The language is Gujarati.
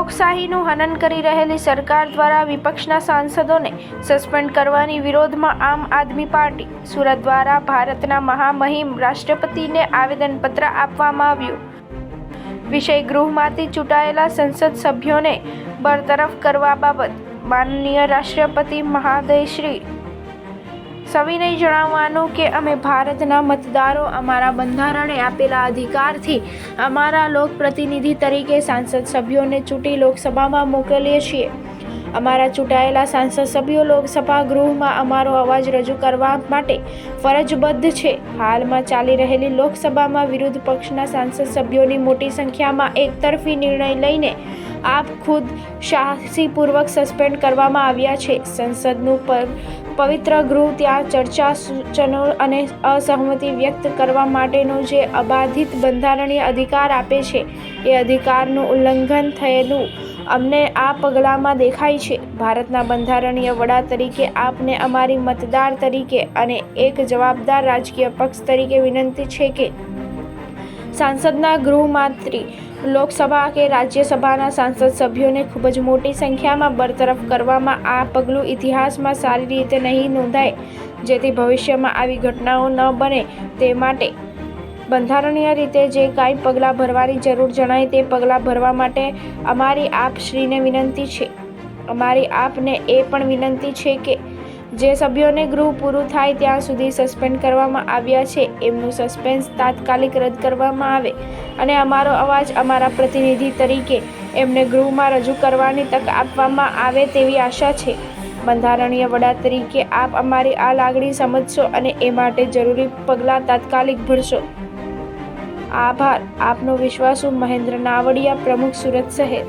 લોકશાહીનું હનન કરી રહેલી સરકાર દ્વારા વિપક્ષના સાંસદોને સસ્પેન્ડ કરવાની વિરોધમાં આમ આદમી પાર્ટી, સુરત દ્વારા ભારતના મહામહિમ રાષ્ટ્રપતિને આવેદનપત્ર આપવામાં આવ્યું. વિષય ગૃહમાંથી ચૂંટાયેલા સંસદ સભ્યોને બરતરફ કરવા બાબત માનનીય રાષ્ટ્રપતિ મહાદયશ્રી સવિનય જણાવવાનું કે અમે ભારતના મતદારો અમારા બંધારણે આપેલા અધિકારથી અમારા લોકપ્રતિનિધિ તરીકે સાંસદ સભ્યોને ચૂંટી લોકસભામાં મોકલીએ છીએ. અમારા ચૂંટાયેલા સાંસદ સભ્યો લોકસભા ગૃહમાં અમારો અવાજ રજૂ કરવા માટે ફરજબદ્ધ છે. હાલમાં ચાલી રહેલી લોકસભામાં વિરોધ પક્ષના સાંસદ સભ્યોની મોટી સંખ્યામાં એકતરફી નિર્ણય લઈને આપ ખુદ સાહસીપૂર્વક સસ્પેન્ડ કરવામાં આવ્યા છે. સંસદનું પર પવિત્ર ગૃહ ત્યાં ચર્ચા, સૂચનો અને અસહમતિ વ્યક્ત કરવા માટેનો જે અબાધિત બંધારણીય અધિકાર આપે છે, એ અધિકારનું ઉલ્લંઘન થયેલું અમને આ પગલામાં દેખાય છે. ભારતના બંધારણીય વડા તરીકે આપને અમારી મતદાર તરીકે અને એક જવાબદાર રાજકીય પક્ષ તરીકે વિનંતી છે કે, સાંસદના ગૃહમાંથી લોકસભા કે રાજ્યસભાના સાંસદ સભ્યોને ખૂબ જ મોટી સંખ્યામાં બરતરફ કરવામાં આ પગલું ઇતિહાસમાં સારી રીતે નહીં નોંધાય, જેથી ભવિષ્યમાં આવી ઘટનાઓ ન બને તે માટે બંધારણીય રીતે જે કાંઈ પગલાં ભરવાની જરૂર જણાય તે પગલાં ભરવા માટે અમારી આપશ્રીને વિનંતી છે. અમારી આપને એ પણ વિનંતી છે કે જે સભ્યોને ગૃહ પૂરું થાય ત્યાં સુધી સસ્પેન્ડ કરવામાં આવ્યા છે. એમનું સસ્પેન્સ તાત્કાલિક રદ કરવામાં આવે અને અમારો અવાજ અમારા પ્રતિનિધિ તરીકે એમને ગૃહમાં રજૂ કરવાની તક આપવામાં આવે તેવી આશા છે. બંધારણીય વડા તરીકે આપ અમારી આ લાગણી સમજશો અને એ માટે જરૂરી પગલાં તાત્કાલિક ભરશો. આભાર. આપનો વિશ્વાસુ મહેન્દ્ર નાવડિયા, પ્રમુખ સુરત શહેર.